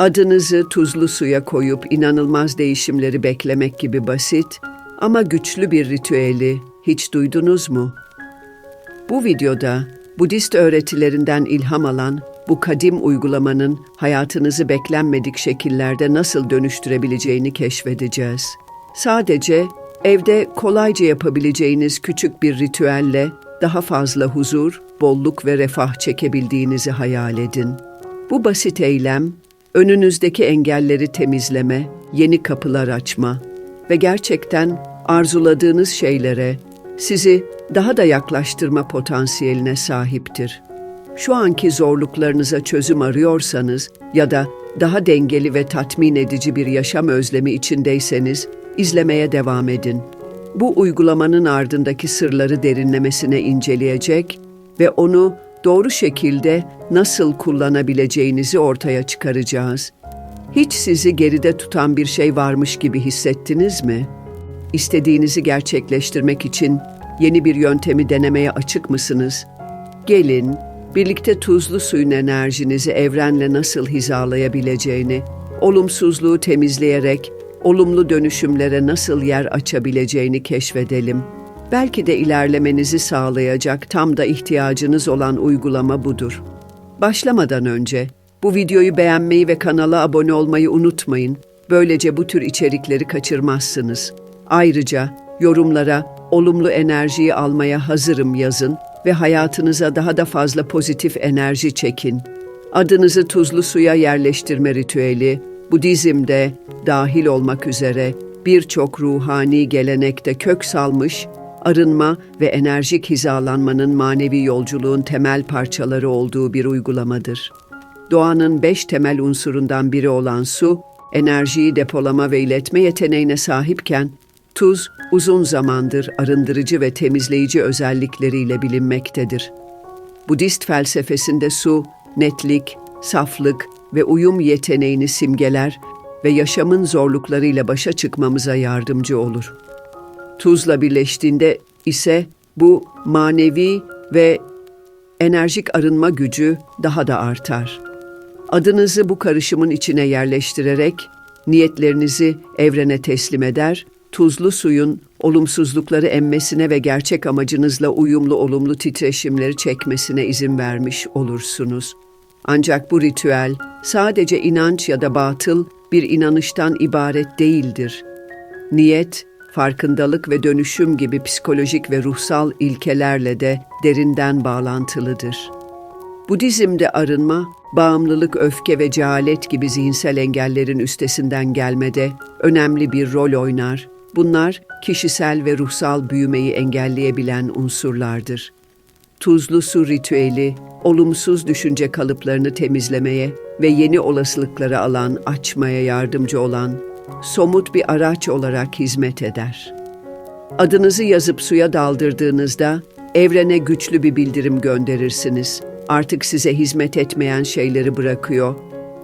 Adınızı tuzlu suya koyup inanılmaz değişimleri beklemek gibi basit ama güçlü bir ritüeli hiç duydunuz mu? Bu videoda Budist öğretilerinden ilham alan bu kadim uygulamanın hayatınızı beklenmedik şekillerde nasıl dönüştürebileceğini keşfedeceğiz. Sadece evde kolayca yapabileceğiniz küçük bir ritüelle daha fazla huzur, bolluk ve refah çekebildiğinizi hayal edin. Bu basit eylem, önünüzdeki engelleri temizleme, yeni kapılar açma ve gerçekten arzuladığınız şeylere sizi daha da yaklaştırma potansiyeline sahiptir. Şu anki zorluklarınıza çözüm arıyorsanız ya da daha dengeli ve tatmin edici bir yaşam özlemi içindeyseniz izlemeye devam edin. Bu uygulamanın ardındaki sırları derinlemesine inceleyecek ve onu doğru şekilde nasıl kullanabileceğinizi ortaya çıkaracağız. Hiç sizi geride tutan bir şey varmış gibi hissettiniz mi? İstediğinizi gerçekleştirmek için yeni bir yöntemi denemeye açık mısınız? Gelin, birlikte tuzlu suyun enerjinizi evrenle nasıl hizalayabileceğini, olumsuzluğu temizleyerek olumlu dönüşümlere nasıl yer açabileceğini keşfedelim. Belki de ilerlemenizi sağlayacak tam da ihtiyacınız olan uygulama budur. Başlamadan önce bu videoyu beğenmeyi ve kanala abone olmayı unutmayın. Böylece bu tür içerikleri kaçırmazsınız. Ayrıca yorumlara olumlu enerjiyi almaya hazırım yazın ve hayatınıza daha da fazla pozitif enerji çekin. Adınızı tuzlu suya yerleştirme ritüeli, Budizm'de dahil olmak üzere birçok ruhani gelenekte kök salmış, arınma ve enerjik hizalanmanın manevi yolculuğun temel parçaları olduğu bir uygulamadır. Doğanın beş temel unsurundan biri olan su, enerjiyi depolama ve iletme yeteneğine sahipken, tuz uzun zamandır arındırıcı ve temizleyici özellikleriyle bilinmektedir. Budist felsefesinde su, netlik, saflık ve uyum yeteneğini simgeler ve yaşamın zorluklarıyla başa çıkmamıza yardımcı olur. Tuzla birleştiğinde ise bu manevi ve enerjik arınma gücü daha da artar. Adınızı bu karışımın içine yerleştirerek niyetlerinizi evrene teslim eder, tuzlu suyun olumsuzlukları emmesine ve gerçek amacınızla uyumlu olumlu titreşimleri çekmesine izin vermiş olursunuz. Ancak bu ritüel sadece inanç ya da batıl bir inanıştan ibaret değildir. Niyet, farkındalık ve dönüşüm gibi psikolojik ve ruhsal ilkelerle de derinden bağlantılıdır. Budizm'de arınma, bağımlılık, öfke ve cehalet gibi zihinsel engellerin üstesinden gelmede önemli bir rol oynar. Bunlar kişisel ve ruhsal büyümeyi engelleyebilen unsurlardır. Tuzlu su ritüeli, olumsuz düşünce kalıplarını temizlemeye ve yeni olasılıklara alan açmaya yardımcı olan somut bir araç olarak hizmet eder. Adınızı yazıp suya daldırdığınızda evrene güçlü bir bildirim gönderirsiniz. Artık size hizmet etmeyen şeyleri bırakıyor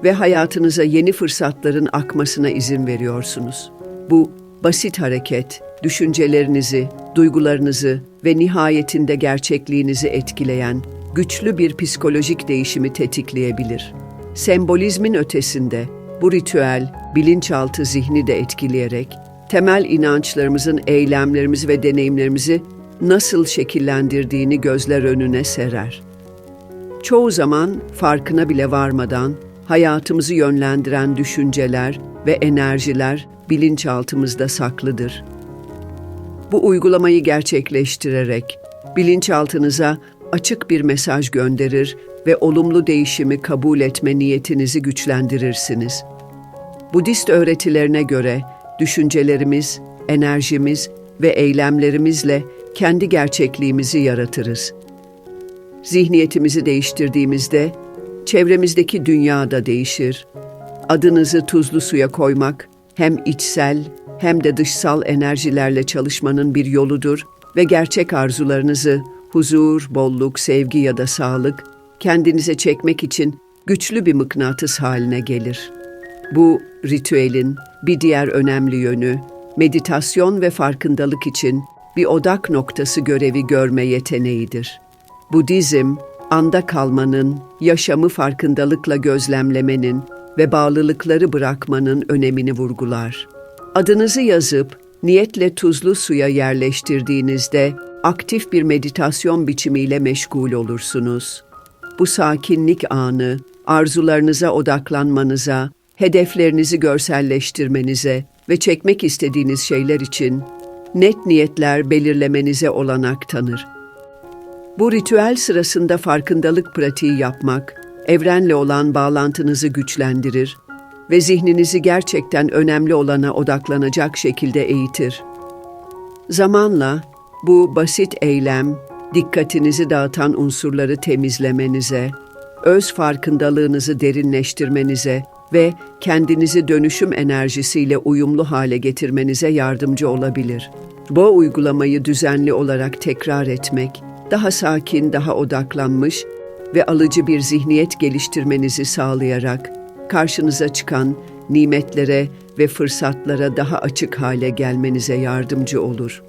ve hayatınıza yeni fırsatların akmasına izin veriyorsunuz. Bu basit hareket düşüncelerinizi, duygularınızı ve nihayetinde gerçekliğinizi etkileyen güçlü bir psikolojik değişimi tetikleyebilir. Sembolizmin ötesinde bu ritüel bilinçaltı zihni de etkileyerek temel inançlarımızın eylemlerimizi ve deneyimlerimizi nasıl şekillendirdiğini gözler önüne serer. Çoğu zaman farkına bile varmadan hayatımızı yönlendiren düşünceler ve enerjiler bilinçaltımızda saklıdır. Bu uygulamayı gerçekleştirerek bilinçaltınıza açık bir mesaj gönderir ve olumlu değişimi kabul etme niyetinizi güçlendirirsiniz. Budist öğretilerine göre düşüncelerimiz, enerjimiz ve eylemlerimizle kendi gerçekliğimizi yaratırız. Zihniyetimizi değiştirdiğimizde çevremizdeki dünya da değişir. Adınızı tuzlu suya koymak hem içsel hem de dışsal enerjilerle çalışmanın bir yoludur ve gerçek arzularınızı huzur, bolluk, sevgi ya da sağlık kendinize çekmek için güçlü bir mıknatıs haline gelir. Bu ritüelin bir diğer önemli yönü meditasyon ve farkındalık için bir odak noktası görevi görme yeteneğidir. Budizm, anda kalmanın, yaşamı farkındalıkla gözlemlemenin ve bağlılıkları bırakmanın önemini vurgular. Adınızı yazıp niyetle tuzlu suya yerleştirdiğinizde aktif bir meditasyon biçimiyle meşgul olursunuz. Bu sakinlik anı arzularınıza odaklanmanıza, hedeflerinizi görselleştirmenize ve çekmek istediğiniz şeyler için net niyetler belirlemenize olanak tanır. Bu ritüel sırasında farkındalık pratiği yapmak, evrenle olan bağlantınızı güçlendirir ve zihninizi gerçekten önemli olana odaklanacak şekilde eğitir. Zamanla bu basit eylem, dikkatinizi dağıtan unsurları temizlemenize, öz farkındalığınızı derinleştirmenize ve kendinizi dönüşüm enerjisiyle uyumlu hale getirmenize yardımcı olabilir. Bu uygulamayı düzenli olarak tekrar etmek, daha sakin, daha odaklanmış ve alıcı bir zihniyet geliştirmenizi sağlayarak karşınıza çıkan nimetlere ve fırsatlara daha açık hale gelmenize yardımcı olur.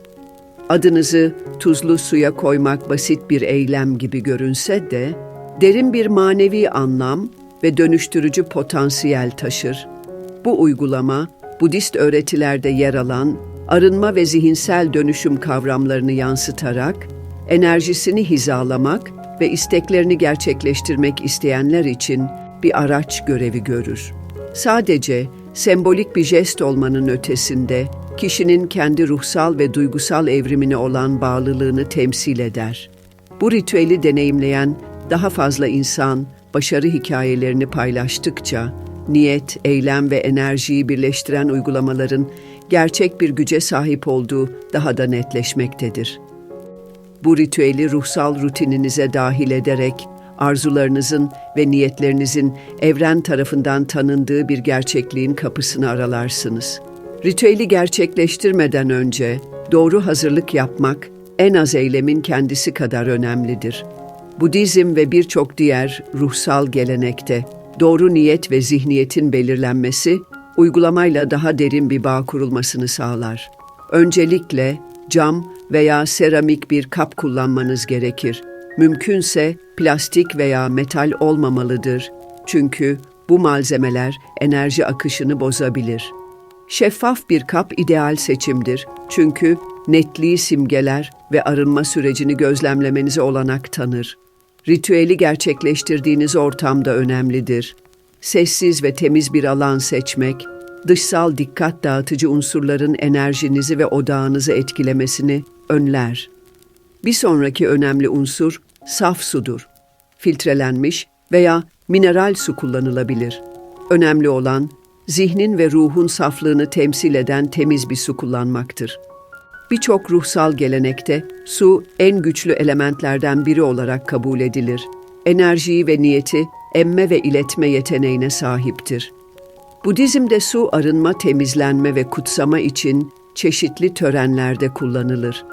Adınızı tuzlu suya koymak basit bir eylem gibi görünse de derin bir manevi anlam ve dönüştürücü potansiyel taşır. Bu uygulama, Budist öğretilerde yer alan arınma ve zihinsel dönüşüm kavramlarını yansıtarak, enerjisini hizalamak ve isteklerini gerçekleştirmek isteyenler için bir araç görevi görür. Sadece sembolik bir jest olmanın ötesinde, kişinin kendi ruhsal ve duygusal evrimine olan bağlılığını temsil eder. Bu ritüeli deneyimleyen daha fazla insan başarı hikayelerini paylaştıkça niyet, eylem ve enerjiyi birleştiren uygulamaların gerçek bir güce sahip olduğu daha da netleşmektedir. Bu ritüeli ruhsal rutininize dahil ederek arzularınızın ve niyetlerinizin evren tarafından tanındığı bir gerçekliğin kapısını aralarsınız. Ritüeli gerçekleştirmeden önce doğru hazırlık yapmak en az eylemin kendisi kadar önemlidir. Budizm ve birçok diğer ruhsal gelenekte doğru niyet ve zihniyetin belirlenmesi uygulamayla daha derin bir bağ kurulmasını sağlar. Öncelikle cam veya seramik bir kap kullanmanız gerekir. Mümkünse plastik veya metal olmamalıdır. Çünkü bu malzemeler enerji akışını bozabilir. Şeffaf bir kap ideal seçimdir. Çünkü netliği simgeler ve arınma sürecini gözlemlemenize olanak tanır. Ritüeli gerçekleştirdiğiniz ortam da önemlidir. Sessiz ve temiz bir alan seçmek, dışsal dikkat dağıtıcı unsurların enerjinizi ve odağınızı etkilemesini önler. Bir sonraki önemli unsur saf sudur. Filtrelenmiş veya mineral su kullanılabilir. Önemli olan zihnin ve ruhun saflığını temsil eden temiz bir su kullanmaktır. Birçok ruhsal gelenekte su en güçlü elementlerden biri olarak kabul edilir. Enerjiyi ve niyeti emme ve iletme yeteneğine sahiptir. Budizm'de su arınma, temizlenme ve kutsama için çeşitli törenlerde kullanılır.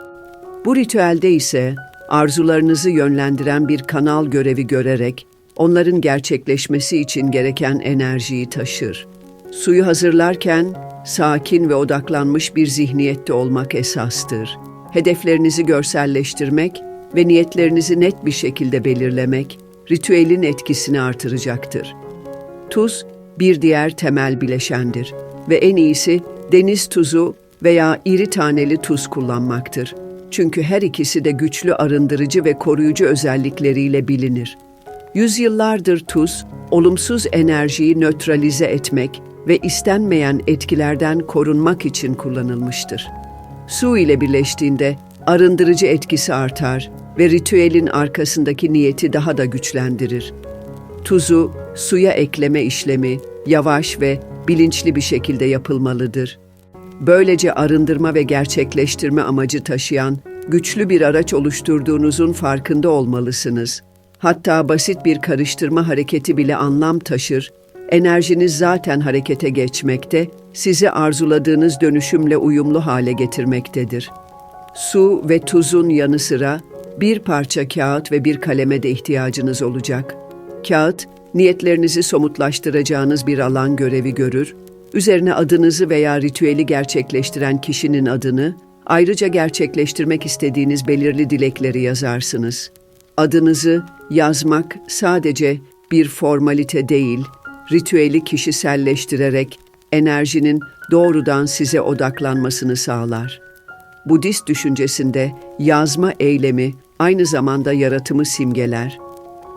Bu ritüelde ise arzularınızı yönlendiren bir kanal görevi görerek onların gerçekleşmesi için gereken enerjiyi taşır. Suyu hazırlarken sakin ve odaklanmış bir zihniyette olmak esastır. Hedeflerinizi görselleştirmek ve niyetlerinizi net bir şekilde belirlemek ritüelin etkisini artıracaktır. Tuz bir diğer temel bileşendir ve en iyisi deniz tuzu veya iri taneli tuz kullanmaktır. Çünkü her ikisi de güçlü arındırıcı ve koruyucu özellikleriyle bilinir. Yüzyıllardır tuz, olumsuz enerjiyi nötralize etmek ve istenmeyen etkilerden korunmak için kullanılmıştır. Su ile birleştiğinde arındırıcı etkisi artar ve ritüelin arkasındaki niyeti daha da güçlendirir. Tuzu suya ekleme işlemi yavaş ve bilinçli bir şekilde yapılmalıdır. Böylece arındırma ve gerçekleştirme amacı taşıyan güçlü bir araç oluşturduğunuzun farkında olmalısınız. Hatta basit bir karıştırma hareketi bile anlam taşır Enerjiniz zaten harekete geçmekte, sizi arzuladığınız dönüşümle uyumlu hale getirmektedir. Su ve tuzun yanı sıra bir parça kağıt ve bir kaleme de ihtiyacınız olacak. Kağıt, niyetlerinizi somutlaştıracağınız bir alan görevi görür, üzerine adınızı veya ritüeli gerçekleştiren kişinin adını, ayrıca gerçekleştirmek istediğiniz belirli dilekleri yazarsınız. Adınızı yazmak sadece bir formalite değil, ritüeli kişiselleştirerek enerjinin doğrudan size odaklanmasını sağlar. Budist düşüncesinde yazma eylemi aynı zamanda yaratımı simgeler.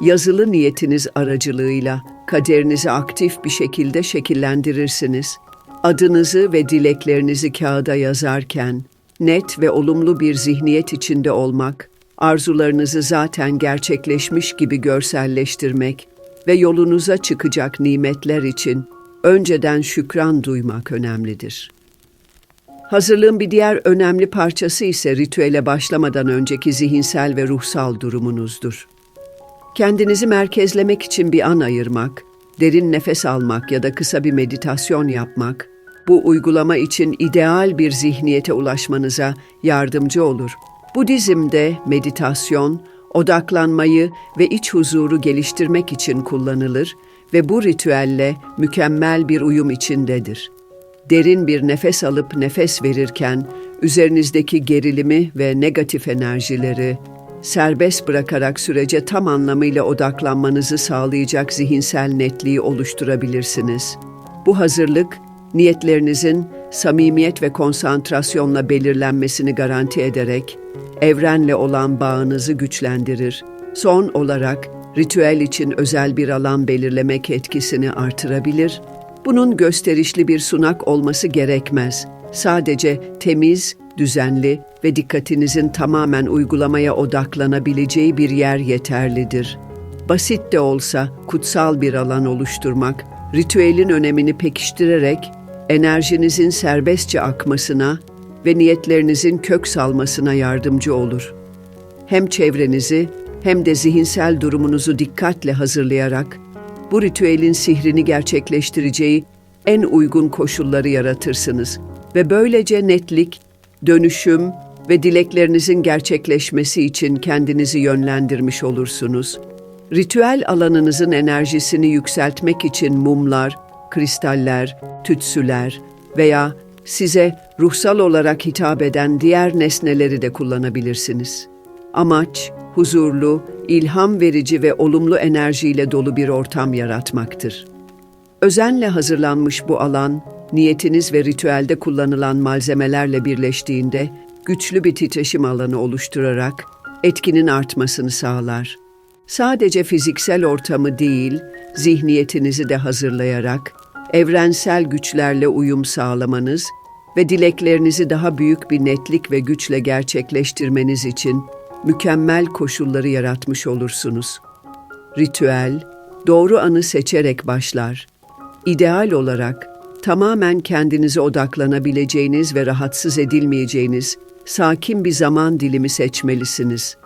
Yazılı niyetiniz aracılığıyla kaderinizi aktif bir şekilde şekillendirirsiniz. Adınızı ve dileklerinizi kağıda yazarken net ve olumlu bir zihniyet içinde olmak, arzularınızı zaten gerçekleşmiş gibi görselleştirmek ve yolunuza çıkacak nimetler için önceden şükran duymak önemlidir. Hazırlığın bir diğer önemli parçası ise ritüele başlamadan önceki zihinsel ve ruhsal durumunuzdur. Kendinizi merkezlemek için bir an ayırmak, derin nefes almak ya da kısa bir meditasyon yapmak, bu uygulama için ideal bir zihniyete ulaşmanıza yardımcı olur. Budizm'de meditasyon, odaklanmayı ve iç huzuru geliştirmek için kullanılır ve bu ritüelle mükemmel bir uyum içindedir. Derin bir nefes alıp nefes verirken üzerinizdeki gerilimi ve negatif enerjileri serbest bırakarak sürece tam anlamıyla odaklanmanızı sağlayacak zihinsel netliği oluşturabilirsiniz. Bu hazırlık niyetlerinizin samimiyet ve konsantrasyonla belirlenmesini garanti ederek evrenle olan bağınızı güçlendirir. Son olarak ritüel için özel bir alan belirlemek etkisini artırabilir. Bunun gösterişli bir sunak olması gerekmez. Sadece temiz, düzenli ve dikkatinizin tamamen uygulamaya odaklanabileceği bir yer yeterlidir. Basit de olsa kutsal bir alan oluşturmak, ritüelin önemini pekiştirerek enerjinizin serbestçe akmasına ve niyetlerinizin kök salmasına yardımcı olur. Hem çevrenizi hem de zihinsel durumunuzu dikkatle hazırlayarak bu ritüelin sihrini gerçekleştireceği en uygun koşulları yaratırsınız ve böylece netlik, dönüşüm ve dileklerinizin gerçekleşmesi için kendinizi yönlendirmiş olursunuz. Ritüel alanınızın enerjisini yükseltmek için mumlar, kristaller, tütsüler veya size ruhsal olarak hitap eden diğer nesneleri de kullanabilirsiniz. Amaç, huzurlu, ilham verici ve olumlu enerjiyle dolu bir ortam yaratmaktır. Özenle hazırlanmış bu alan, niyetiniz ve ritüelde kullanılan malzemelerle birleştiğinde güçlü bir titreşim alanı oluşturarak etkinin artmasını sağlar. Sadece fiziksel ortamı değil, zihniyetinizi de hazırlayarak evrensel güçlerle uyum sağlamanız ve dileklerinizi daha büyük bir netlik ve güçle gerçekleştirmeniz için mükemmel koşulları yaratmış olursunuz. Ritüel, doğru anı seçerek başlar. İdeal olarak tamamen kendinize odaklanabileceğiniz ve rahatsız edilmeyeceğiniz sakin bir zaman dilimi seçmelisiniz.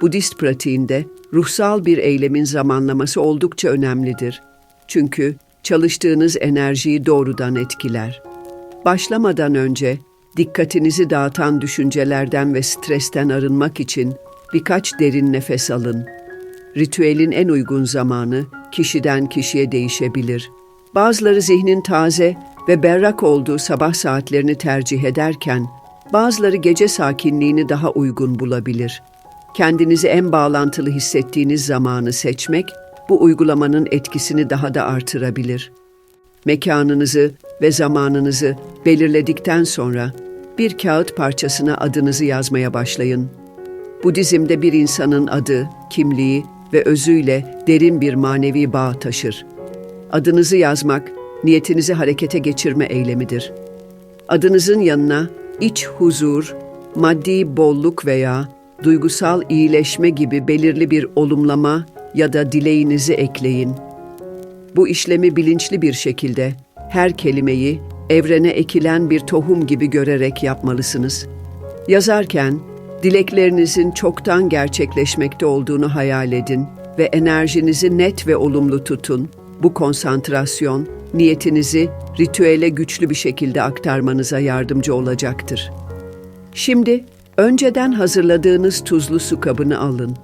Budist pratiğinde ruhsal bir eylemin zamanlaması oldukça önemlidir. Çünkü çalıştığınız enerjiyi doğrudan etkiler. Başlamadan önce dikkatinizi dağıtan düşüncelerden ve stresten arınmak için birkaç derin nefes alın. Ritüelin en uygun zamanı kişiden kişiye değişebilir. Bazıları zihnin taze ve berrak olduğu sabah saatlerini tercih ederken, bazıları gece sakinliğini daha uygun bulabilir. Kendinizi en bağlantılı hissettiğiniz zamanı seçmek, bu uygulamanın etkisini daha da artırabilir. Mekanınızı ve zamanınızı belirledikten sonra bir kağıt parçasına adınızı yazmaya başlayın. Budizm'de bir insanın adı, kimliği ve özüyle derin bir manevi bağ taşır. Adınızı yazmak, niyetinizi harekete geçirme eylemidir. Adınızın yanına iç huzur, maddi bolluk veya duygusal iyileşme gibi belirli bir olumlama ya da dileğinizi ekleyin. Bu işlemi bilinçli bir şekilde her kelimeyi evrene ekilen bir tohum gibi görerek yapmalısınız. Yazarken dileklerinizin çoktan gerçekleşmekte olduğunu hayal edin ve enerjinizi net ve olumlu tutun. Bu konsantrasyon niyetinizi ritüele güçlü bir şekilde aktarmanıza yardımcı olacaktır. Şimdi önceden hazırladığınız tuzlu su kabını alın.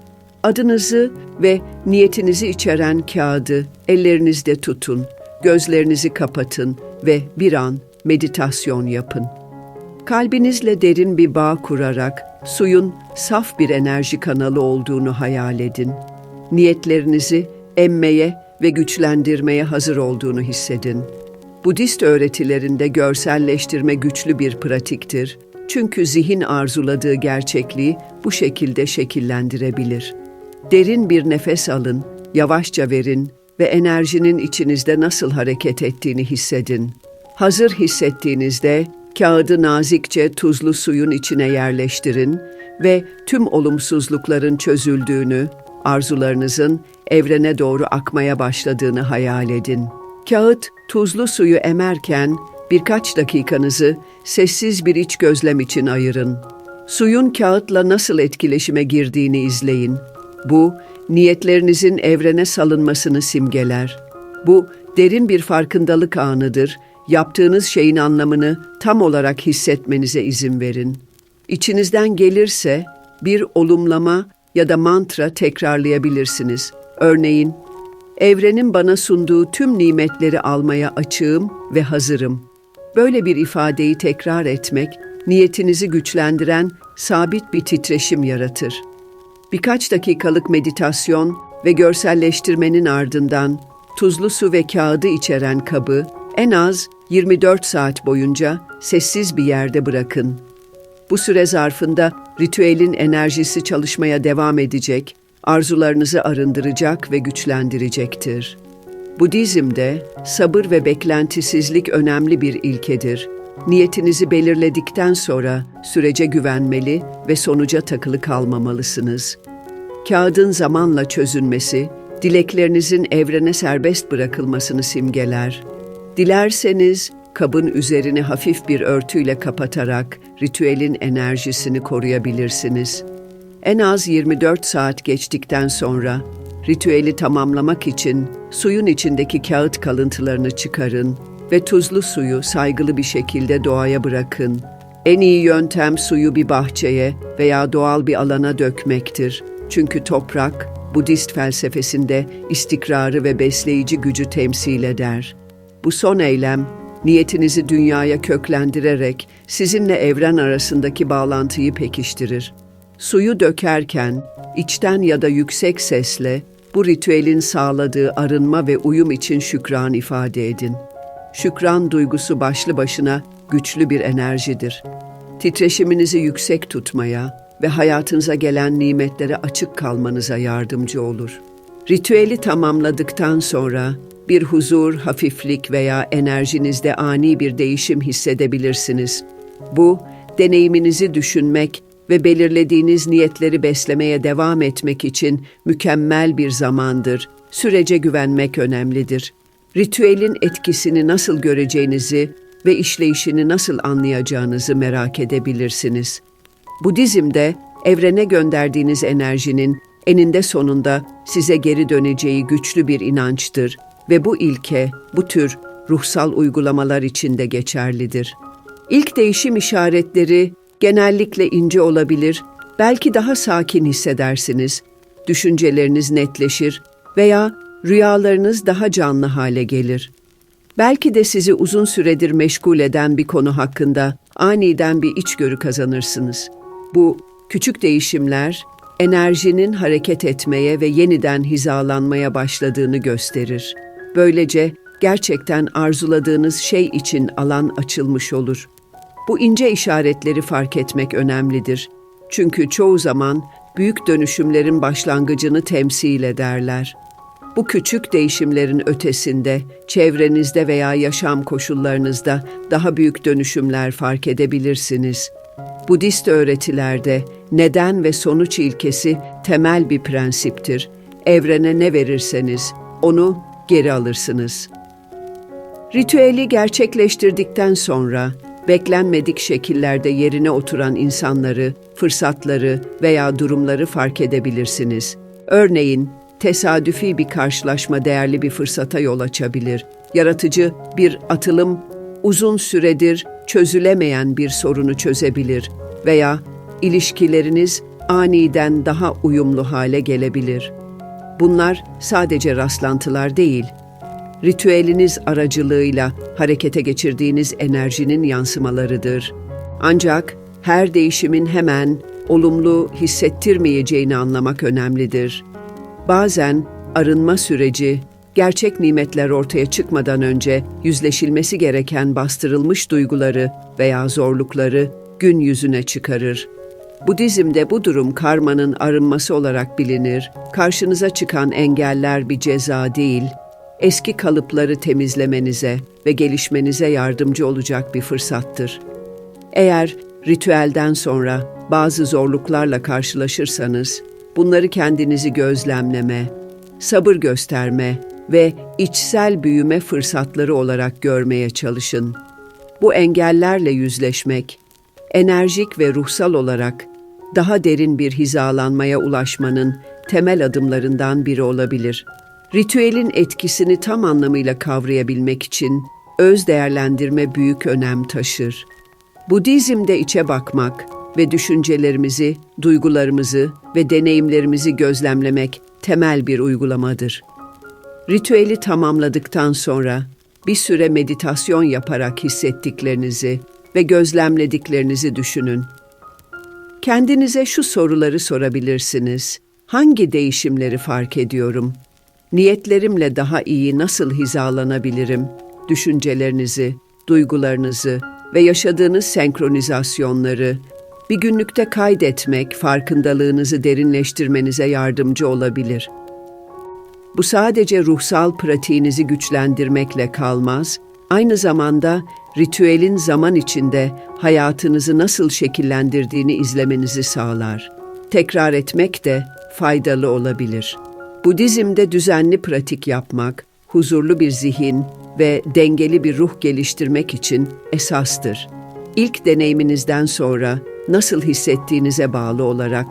Adınızı ve niyetinizi içeren kağıdı ellerinizde tutun. Gözlerinizi kapatın ve bir an meditasyon yapın. Kalbinizle derin bir bağ kurarak suyun saf bir enerji kanalı olduğunu hayal edin. Niyetlerinizi emmeye ve güçlendirmeye hazır olduğunu hissedin. Budist öğretilerinde görselleştirme güçlü bir pratiktir. Çünkü zihin arzuladığı gerçekliği bu şekilde şekillendirebilir. Derin bir nefes alın, yavaşça verin ve enerjinin içinizde nasıl hareket ettiğini hissedin. Hazır hissettiğinizde kağıdı nazikçe tuzlu suyun içine yerleştirin ve tüm olumsuzlukların çözüldüğünü, arzularınızın evrene doğru akmaya başladığını hayal edin. Kağıt tuzlu suyu emerken birkaç dakikanızı sessiz bir iç gözlem için ayırın. Suyun kağıtla nasıl etkileşime girdiğini izleyin. Bu, niyetlerinizin evrene salınmasını simgeler. Bu, derin bir farkındalık anıdır. Yaptığınız şeyin anlamını tam olarak hissetmenize izin verin. İçinizden gelirse bir olumlama ya da mantra tekrarlayabilirsiniz. Örneğin, evrenin bana sunduğu tüm nimetleri almaya açığım ve hazırım. Böyle bir ifadeyi tekrar etmek, niyetinizi güçlendiren sabit bir titreşim yaratır. Birkaç dakikalık meditasyon ve görselleştirmenin ardından tuzlu su ve kağıdı içeren kabı en az 24 saat boyunca sessiz bir yerde bırakın. Bu süre zarfında ritüelin enerjisi çalışmaya devam edecek, arzularınızı arındıracak ve güçlendirecektir. Budizm'de sabır ve beklentisizlik önemli bir ilkedir. Niyetinizi belirledikten sonra sürece güvenmeli ve sonuca takılı kalmamalısınız. Kağıdın zamanla çözülmesi, dileklerinizin evrene serbest bırakılmasını simgeler. Dilerseniz kabın üzerini hafif bir örtüyle kapatarak ritüelin enerjisini koruyabilirsiniz. En az 24 saat geçtikten sonra ritüeli tamamlamak için suyun içindeki kağıt kalıntılarını çıkarın ve tuzlu suyu saygılı bir şekilde doğaya bırakın. En iyi yöntem suyu bir bahçeye veya doğal bir alana dökmektir. Çünkü toprak Budist felsefesinde istikrarı ve besleyici gücü temsil eder. Bu son eylem niyetinizi dünyaya köklendirerek sizinle evren arasındaki bağlantıyı pekiştirir. Suyu dökerken içten ya da yüksek sesle bu ritüelin sağladığı arınma ve uyum için şükran ifade edin. Şükran duygusu başlı başına güçlü bir enerjidir. Titreşiminizi yüksek tutmaya ve hayatınıza gelen nimetlere açık kalmanıza yardımcı olur. Ritüeli tamamladıktan sonra bir huzur, hafiflik veya enerjinizde ani bir değişim hissedebilirsiniz. Bu, deneyiminizi düşünmek ve belirlediğiniz niyetleri beslemeye devam etmek için mükemmel bir zamandır. Sürece güvenmek önemlidir. Ritüelin etkisini nasıl göreceğinizi ve işleyişini nasıl anlayacağınızı merak edebilirsiniz. Budizm'de evrene gönderdiğiniz enerjinin eninde sonunda size geri döneceği güçlü bir inançtır ve bu ilke bu tür ruhsal uygulamalar için de geçerlidir. İlk değişim işaretleri genellikle ince olabilir, belki daha sakin hissedersiniz, düşünceleriniz netleşir veya rüyalarınız daha canlı hale gelir. Belki de sizi uzun süredir meşgul eden bir konu hakkında aniden bir içgörü kazanırsınız. Bu küçük değişimler enerjinin hareket etmeye ve yeniden hizalanmaya başladığını gösterir. Böylece gerçekten arzuladığınız şey için alan açılmış olur. Bu ince işaretleri fark etmek önemlidir. Çünkü çoğu zaman büyük dönüşümlerin başlangıcını temsil ederler. Bu küçük değişimlerin ötesinde, çevrenizde veya yaşam koşullarınızda daha büyük dönüşümler fark edebilirsiniz. Budist öğretilerde neden ve sonuç ilkesi temel bir prensiptir. Evrene ne verirseniz onu geri alırsınız. Ritüeli gerçekleştirdikten sonra beklenmedik şekillerde yerine oturan insanları, fırsatları veya durumları fark edebilirsiniz. Örneğin, tesadüfi bir karşılaşma değerli bir fırsata yol açabilir. Yaratıcı bir atılım uzun süredir çözülemeyen bir sorunu çözebilir veya ilişkileriniz aniden daha uyumlu hale gelebilir. Bunlar sadece rastlantılar değil, ritüeliniz aracılığıyla harekete geçirdiğiniz enerjinin yansımalarıdır. Ancak her değişimin hemen olumlu hissettirmeyeceğini anlamak önemlidir. Bazen arınma süreci gerçek nimetler ortaya çıkmadan önce yüzleşilmesi gereken bastırılmış duyguları veya zorlukları gün yüzüne çıkarır. Budizm'de bu durum karmanın arınması olarak bilinir. Karşınıza çıkan engeller bir ceza değil, eski kalıpları temizlemenize ve gelişmenize yardımcı olacak bir fırsattır. Eğer ritüelden sonra bazı zorluklarla karşılaşırsanız, bunları kendinizi gözlemleme, sabır gösterme ve içsel büyüme fırsatları olarak görmeye çalışın. Bu engellerle yüzleşmek, enerjik ve ruhsal olarak daha derin bir hizalanmaya ulaşmanın temel adımlarından biri olabilir. Ritüelin etkisini tam anlamıyla kavrayabilmek için öz değerlendirme büyük önem taşır. Budizm'de içe bakmak ve düşüncelerimizi, duygularımızı ve deneyimlerimizi gözlemlemek temel bir uygulamadır. Ritüeli tamamladıktan sonra bir süre meditasyon yaparak hissettiklerinizi ve gözlemlediklerinizi düşünün. Kendinize şu soruları sorabilirsiniz. Hangi değişimleri fark ediyorum? Niyetlerimle daha iyi nasıl hizalanabilirim? Düşüncelerinizi, duygularınızı ve yaşadığınız senkronizasyonları bir günlükte kaydetmek farkındalığınızı derinleştirmenize yardımcı olabilir. Bu sadece ruhsal pratiğinizi güçlendirmekle kalmaz, aynı zamanda ritüelin zaman içinde hayatınızı nasıl şekillendirdiğini izlemenizi sağlar. Tekrar etmek de faydalı olabilir. Budizm'de düzenli pratik yapmak, huzurlu bir zihin ve dengeli bir ruh geliştirmek için esastır. İlk deneyiminizden sonra nasıl hissettiğinize bağlı olarak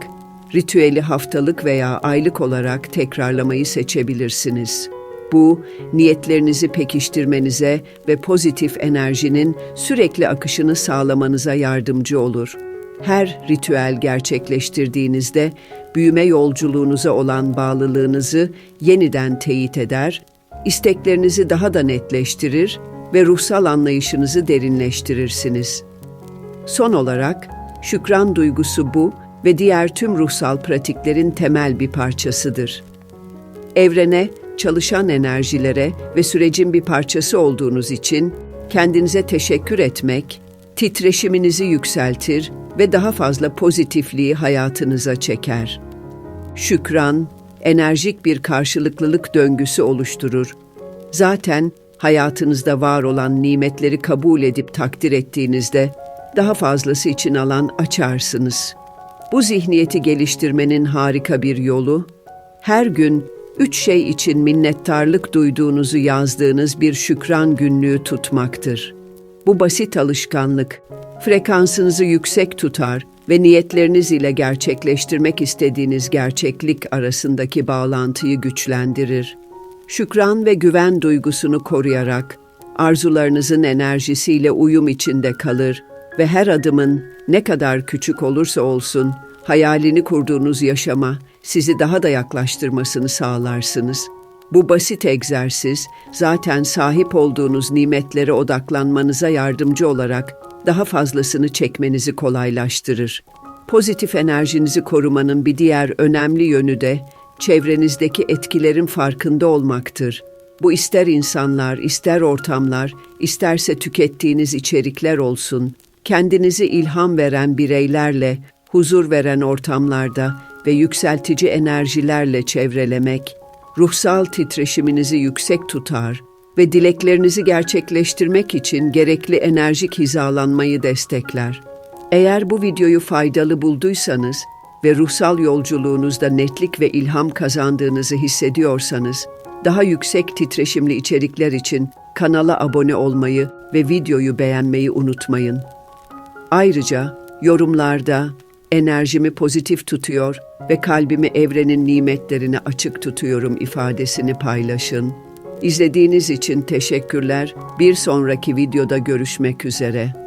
ritüeli haftalık veya aylık olarak tekrarlamayı seçebilirsiniz. Bu, niyetlerinizi pekiştirmenize ve pozitif enerjinin sürekli akışını sağlamanıza yardımcı olur. Her ritüel gerçekleştirdiğinizde büyüme yolculuğunuza olan bağlılığınızı yeniden teyit eder, isteklerinizi daha da netleştirir ve ruhsal anlayışınızı derinleştirirsiniz. Son olarak, şükran duygusu bu ve diğer tüm ruhsal pratiklerin temel bir parçasıdır. Evrene, çalışan enerjilere ve sürecin bir parçası olduğunuz için kendinize teşekkür etmek, titreşiminizi yükseltir ve daha fazla pozitifliği hayatınıza çeker. Şükran, enerjik bir karşılıklılık döngüsü oluşturur. Zaten hayatınızda var olan nimetleri kabul edip takdir ettiğinizde daha fazlası için alan açarsınız. Bu zihniyeti geliştirmenin harika bir yolu, her gün üç şey için minnettarlık duyduğunuzu yazdığınız bir şükran günlüğü tutmaktır. Bu basit alışkanlık, frekansınızı yüksek tutar ve niyetleriniz ile gerçekleştirmek istediğiniz gerçeklik arasındaki bağlantıyı güçlendirir. Şükran ve güven duygusunu koruyarak, arzularınızın enerjisiyle uyum içinde kalır ve her adımın ne kadar küçük olursa olsun hayalini kurduğunuz yaşama sizi daha da yaklaştırmasını sağlarsınız. Bu basit egzersiz zaten sahip olduğunuz nimetlere odaklanmanıza yardımcı olarak daha fazlasını çekmenizi kolaylaştırır. Pozitif enerjinizi korumanın bir diğer önemli yönü de çevrenizdeki etkilerin farkında olmaktır. Bu ister insanlar, ister ortamlar, isterse tükettiğiniz içerikler olsun, kendinizi ilham veren bireylerle, huzur veren ortamlarda ve yükseltici enerjilerle çevrelemek, ruhsal titreşiminizi yüksek tutar ve dileklerinizi gerçekleştirmek için gerekli enerjik hizalanmayı destekler. Eğer bu videoyu faydalı bulduysanız ve ruhsal yolculuğunuzda netlik ve ilham kazandığınızı hissediyorsanız, daha yüksek titreşimli içerikler için kanala abone olmayı ve videoyu beğenmeyi unutmayın. Ayrıca yorumlarda enerjimi pozitif tutuyor ve kalbimi evrenin nimetlerine açık tutuyorum ifadesini paylaşın. İzlediğiniz için teşekkürler. Bir sonraki videoda görüşmek üzere.